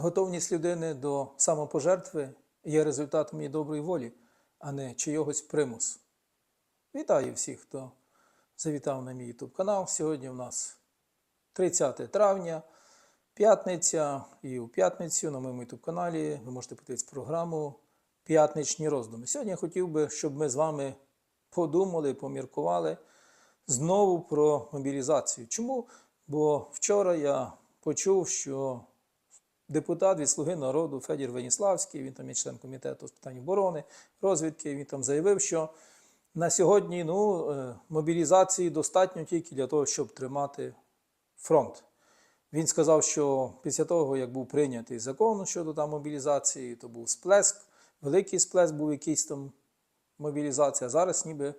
Готовність людини до самопожертви є результатом її доброї волі, а не чийогось примусу. Вітаю всіх, хто завітав на мій YouTube канал. Сьогодні у нас 30 травня, п'ятниця, і у п'ятницю на моєму YouTube каналі ви можете подивитися програму П'ятничні роздуми. Сьогодні я хотів би, щоб ми з вами подумали, поміркували знову про мобілізацію. Чому? Бо вчора я почув, що депутат від Слуги народу Федір Веніславський, він там є член комітету з питань оборони, розвідки. Він там заявив, що на сьогодні ну, е, мобілізації достатньо тільки для того, щоб тримати фронт. Він сказав, що після того, як був прийнятий закон щодо там мобілізації, то був сплеск, великий сплеск був якийсь там мобілізація. Зараз ніби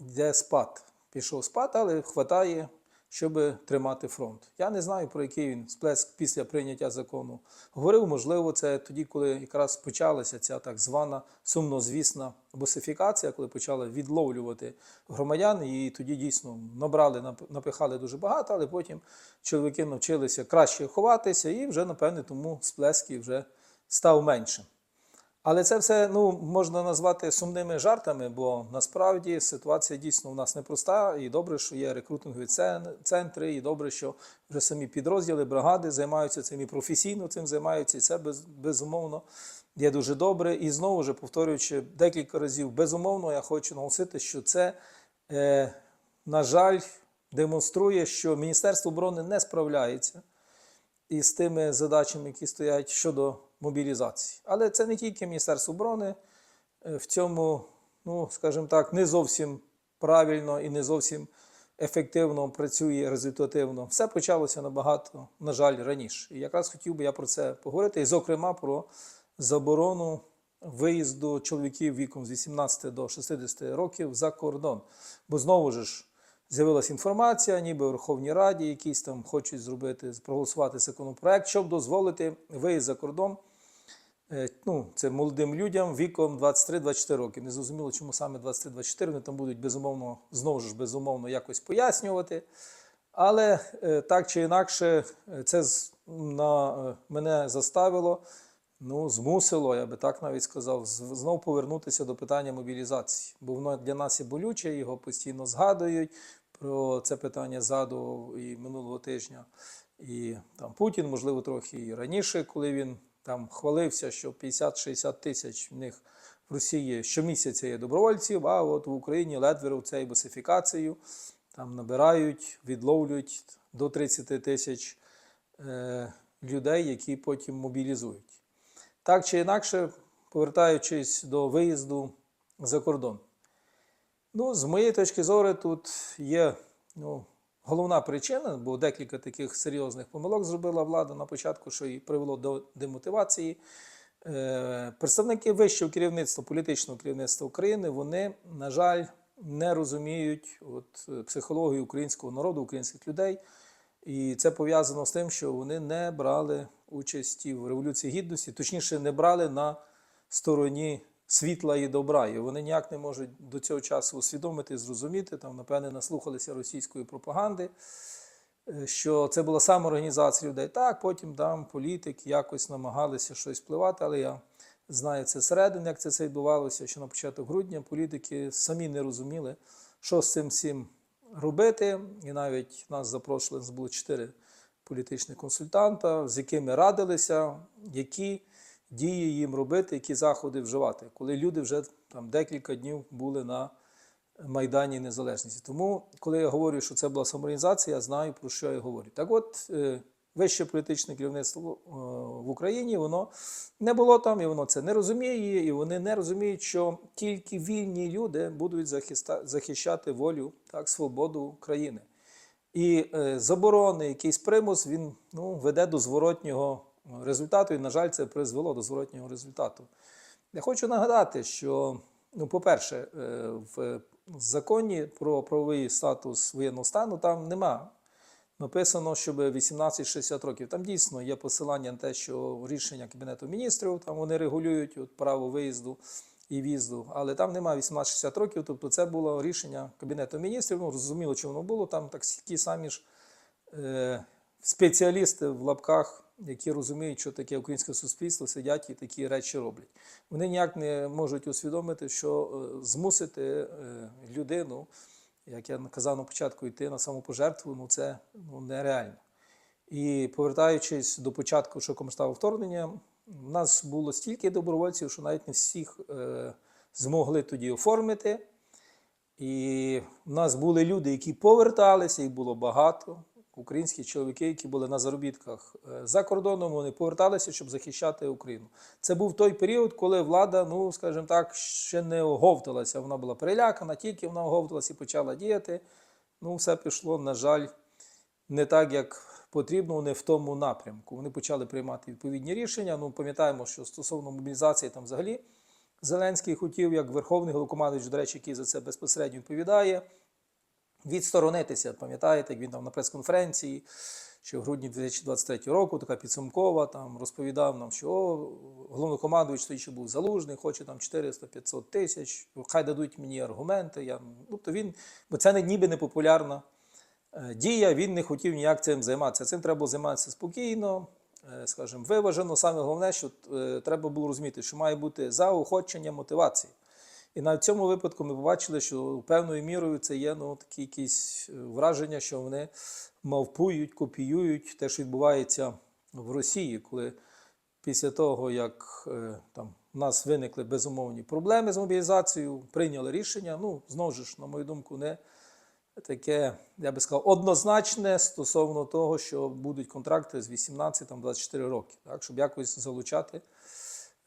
йде спад. Пішов спад, але вистачає, щоб тримати фронт. Я не знаю, про який він сплеск після прийняття закону говорив. Можливо, це тоді, коли якраз почалася ця так звана сумнозвісна босифікація, коли почали відловлювати громадян, і тоді дійсно набрали, напихали дуже багато, але потім чоловіки навчилися краще ховатися, і вже, напевне, тому сплеск і вже став меншим. Але це все ну, можна назвати сумними жартами, бо насправді ситуація дійсно у нас непроста. І добре, що є рекрутингові центри, і добре, що вже самі підрозділи, бригади займаються цим і професійно цим займаються. І це без, безумовно є дуже добре. І знову ж повторюючи декілька разів, безумовно, я хочу наголосити, що це, е, на жаль, демонструє, що Міністерство оборони не справляється із тими задачами, які стоять щодо мобілізації. Але це не тільки Міністерство оборони е, в цьому, ну скажімо так, не зовсім правильно і не зовсім ефективно працює результативно. Все почалося набагато, на жаль, раніше. І якраз хотів би я про це поговорити, і, зокрема, про заборону виїзду чоловіків віком з 18 до 60 років за кордон. Бо знову ж з'явилася інформація, ніби у Верховній Раді якісь там хочуть зробити, проголосувати законопроект, щоб дозволити виїзд за кордон. Е, Ну, це молодим людям віком 23-24 роки. Не зрозуміло, чому саме 23-24, вони там будуть безумовно, знову ж безумовно якось пояснювати. Але е, так чи інакше, це на е, мене заставило, ну, змусило, я би так навіть сказав, знов повернутися до питання мобілізації. Бо воно для нас є болюче, його постійно згадують. Про це питання згадував і минулого тижня. І там Путін, можливо, трохи і раніше, коли він там хвалився, що 50-60 тисяч в них в Росії щомісяця є добровольців, а от в Україні ледве цей босифікацію там набирають, відловлюють до 30 тисяч е, людей, які потім мобілізують. Так чи інакше, повертаючись до виїзду за кордон. Ну, з моєї точки зору, тут є ну, головна причина, бо декілька таких серйозних помилок зробила влада на початку, що і привело до демотивації. Е, Представники вищого керівництва, політичного керівництва України, вони, на жаль, не розуміють от, е, психологію українського народу, українських людей. І це пов'язано з тим, що вони не брали участі в Революції Гідності, точніше, не брали на стороні світла і добра. І вони ніяк не можуть до цього часу усвідомити, зрозуміти, там, напевне, наслухалися російської пропаганди, е, що це була самоорганізація людей. Так, потім там політики якось намагалися щось впливати, але я знаю це зсередини, як це все відбувалося, що на початок грудня політики самі не розуміли, що з цим всім робити. І навіть нас запрошували, нас було чотири політичних консультанта, з якими радилися, які дії їм робити, які заходи вживати, коли люди вже там декілька днів були на Майдані Незалежності. Тому, коли я говорю, що це була самоорганізація, я знаю, про що я говорю. Так от, е, вище політичне керівництво е, в Україні, воно не було там, і воно це не розуміє, і вони не розуміють, що тільки вільні люди будуть захищати волю, так, свободу країни. І е, заборони, якийсь примус, він ну, веде до зворотнього результату, і, на жаль, це призвело до зворотнього результату. Я хочу нагадати, що, ну, по-перше, е, в законі про правовий статус воєнного стану там нема написано, щоб 18-60 років. Там дійсно є посилання на те, що рішення Кабінету міністрів там вони регулюють от, право виїзду і в'їзду, але там немає 18-60 років, тобто це було рішення Кабінету міністрів. Ну, зрозуміло, чи воно було, там так ті самі ж е, спеціалісти в лапках які розуміють, що таке українське суспільство, сидять і такі речі роблять. Вони ніяк не можуть усвідомити, що е, змусити е, людину, як я казав на початку, йти на самопожертву, ну це ну, нереально. І повертаючись до початку широкомасштабного вторгнення, в нас було стільки добровольців, що навіть не всіх е, змогли тоді оформити. І в нас були люди, які поверталися, їх було багато. Українські чоловіки, які були на заробітках е, за кордоном, вони поверталися, щоб захищати Україну. Це був той період, коли влада, ну скажімо так, ще не оговталася. Вона була перелякана, тільки вона оговталася і почала діяти. Ну, все пішло, на жаль, не так, як потрібно, не в тому напрямку. Вони почали приймати відповідні рішення. Ну, пам'ятаємо, що стосовно мобілізації там взагалі Зеленський хотів, як Верховний Головкомандуючий, до речі, який за це безпосередньо відповідає, відсторонитися. Пам'ятаєте, як він там на прес-конференції, що в грудні 2023 року, така підсумкова, там розповідав нам, що о, головнокомандуючий тоді ще був залужний, хоче там 400-500 тисяч, хай дадуть мені аргументи. Я, ну, то він, бо це не ніби не популярна е, дія, він не хотів ніяк цим займатися. Цим треба було займатися спокійно, е, скажімо, виважено. Саме головне, що е, треба було розуміти, що має бути заохочення мотивації. І на цьому випадку ми побачили, що певною мірою це є ну, такі якісь е, враження, що вони мавпують, копіюють те, що відбувається в Росії, коли після того, як е, там у нас виникли безумовні проблеми з мобілізацією, прийняли рішення. Ну, знову ж, на мою думку, не таке, я би сказав, однозначне стосовно того, що будуть контракти з 18-24 роки, так, щоб якось залучати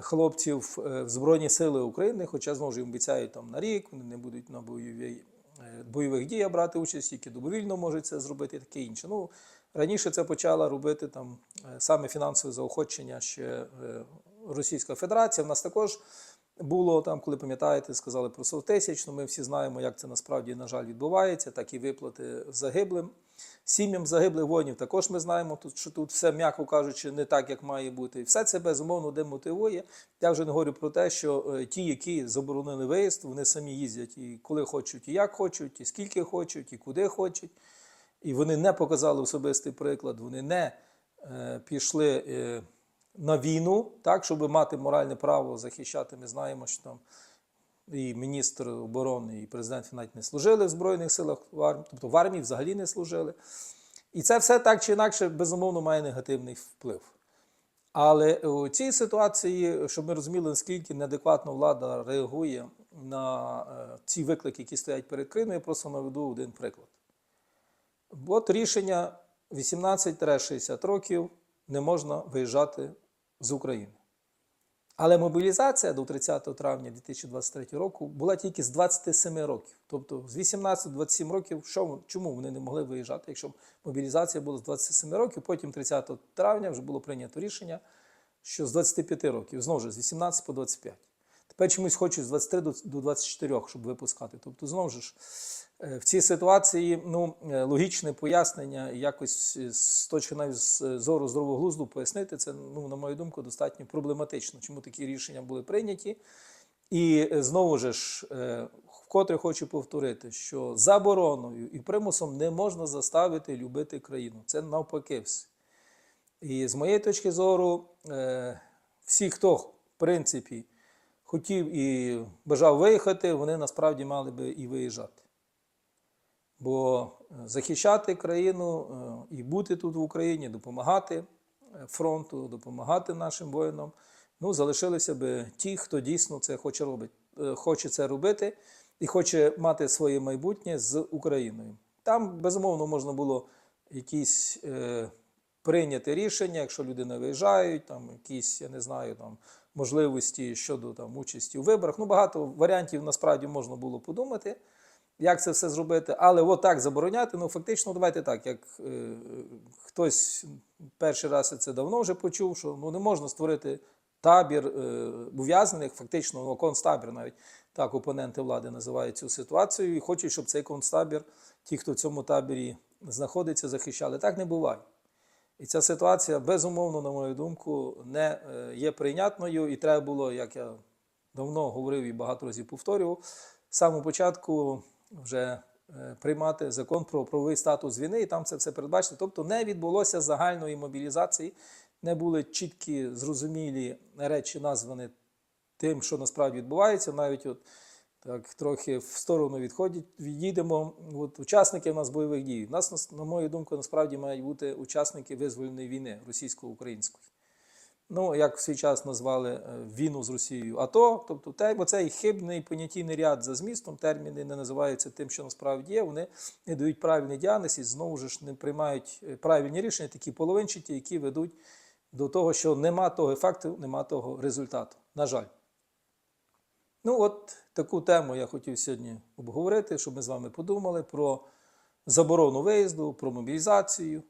хлопців е, в Збройні Сили України, хоча знову ж їм обіцяють там на рік, вони не будуть на бойовій, е, бойових діях брати участь, тільки добровільно можуть це зробити і таке інше. Ну, раніше це почала робити там е, саме фінансове заохочення ще Російська Федерація. В нас також було там, коли пам'ятаєте, сказали про 100 тисяч. Ну, ми всі знаємо, як це насправді, на жаль, відбувається, так і виплати загиблим. Сім'ям загиблих воїнів також ми знаємо, що тут все, м'яко кажучи, не так, як має бути. І все це безумовно демотивує. Я вже не говорю про те, що е, ті, які заборонили виїзд, вони самі їздять і коли хочуть, і як хочуть, і скільки хочуть, і куди хочуть. І вони не показали особистий приклад, вони не е, пішли е, на війну, так, щоб мати моральне право захищати. Ми знаємо, що там і міністр оборони, і президент навіть не служили в Збройних силах, в армії, тобто в армії взагалі не служили. І це все так чи інакше, безумовно, має негативний вплив. Але у цій ситуації, щоб ми розуміли, наскільки неадекватно влада реагує на е, ці виклики, які стоять перед Кримом, я просто наведу один приклад. От рішення 18-60 років не можна виїжджати з України. Але мобілізація до 30 травня 2023 року була тільки з 27 років. Тобто з 18 27 років, що, чому вони не могли виїжджати, якщо мобілізація була з 27 років, потім 30 травня вже було прийнято рішення, що з 25 років, знову ж з 18 по 25. Тепер чомусь хочуть з 23 до- до 24, щоб випускати. Тобто, знову ж е, в цій ситуації ну, е, логічне пояснення, якось е, з точки навіть з зору здорового глузду пояснити, це, ну, на мою думку, достатньо проблематично, чому такі рішення були прийняті. І е, знову ж, е, вкотре хочу повторити, що забороною і примусом не можна заставити любити країну. Це навпаки все. І з моєї точки зору, е, всі, хто, в принципі, хотів і бажав виїхати, вони насправді мали би і виїжджати. Бо е, захищати країну е, і бути тут в Україні, допомагати е, фронту, допомагати нашим воїнам, ну, залишилися би ті, хто дійсно це хоче робити, хоче це робити і хоче мати своє майбутнє з Україною. Там, безумовно, можна було якісь е, прийняти рішення, якщо люди не виїжджають, там якісь, я не знаю, там можливості щодо там, участі у виборах. Ну, багато варіантів насправді можна було подумати, як це все зробити. Але от так забороняти, ну фактично, давайте так, як е, хтось перший раз це давно вже почув, що ну, не можна створити табір е, ув'язнених, фактично ну, концтабір навіть так опоненти влади називають цю ситуацію, і хочуть, щоб цей концтабір, ті, хто в цьому таборі знаходиться, захищали. Так не буває. І ця ситуація, безумовно, на мою думку, не е, є прийнятною, і треба було, як я давно говорив і багато разів повторював, з самого початку вже е, приймати закон про правовий статус війни, і там це все передбачити. Тобто не відбулося загальної мобілізації. Не були чіткі, зрозумілі речі названі тим, що насправді відбувається, навіть от так трохи в сторону відходять, відійдемо. От учасники в нас бойових дій. У нас, на мою думку, насправді мають бути учасники визвольної війни російсько-української. Ну, як в свій час назвали е, війну з Росією АТО, тобто те, бо цей хибний понятійний ряд за змістом, терміни не називаються тим, що насправді є, вони не дають правильний діагноз і знову ж не приймають е, правильні рішення, такі половинчаті, які ведуть до того, що нема того ефекту, нема того результату. На жаль. Ну, от таку тему я хотів сьогодні обговорити, щоб ми з вами подумали про заборону виїзду, про мобілізацію.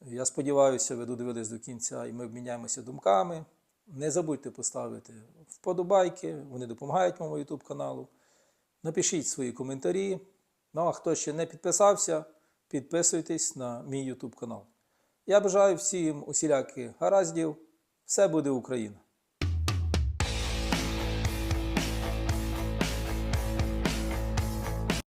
Я сподіваюся, ви додивились до кінця і ми обміняємося думками. Не забудьте поставити вподобайки, вони допомагають моєму YouTube каналу. Напишіть свої коментарі. Ну а хто ще не підписався, підписуйтесь на мій YouTube канал. Я бажаю всім усіляких гараздів. Все буде Україна!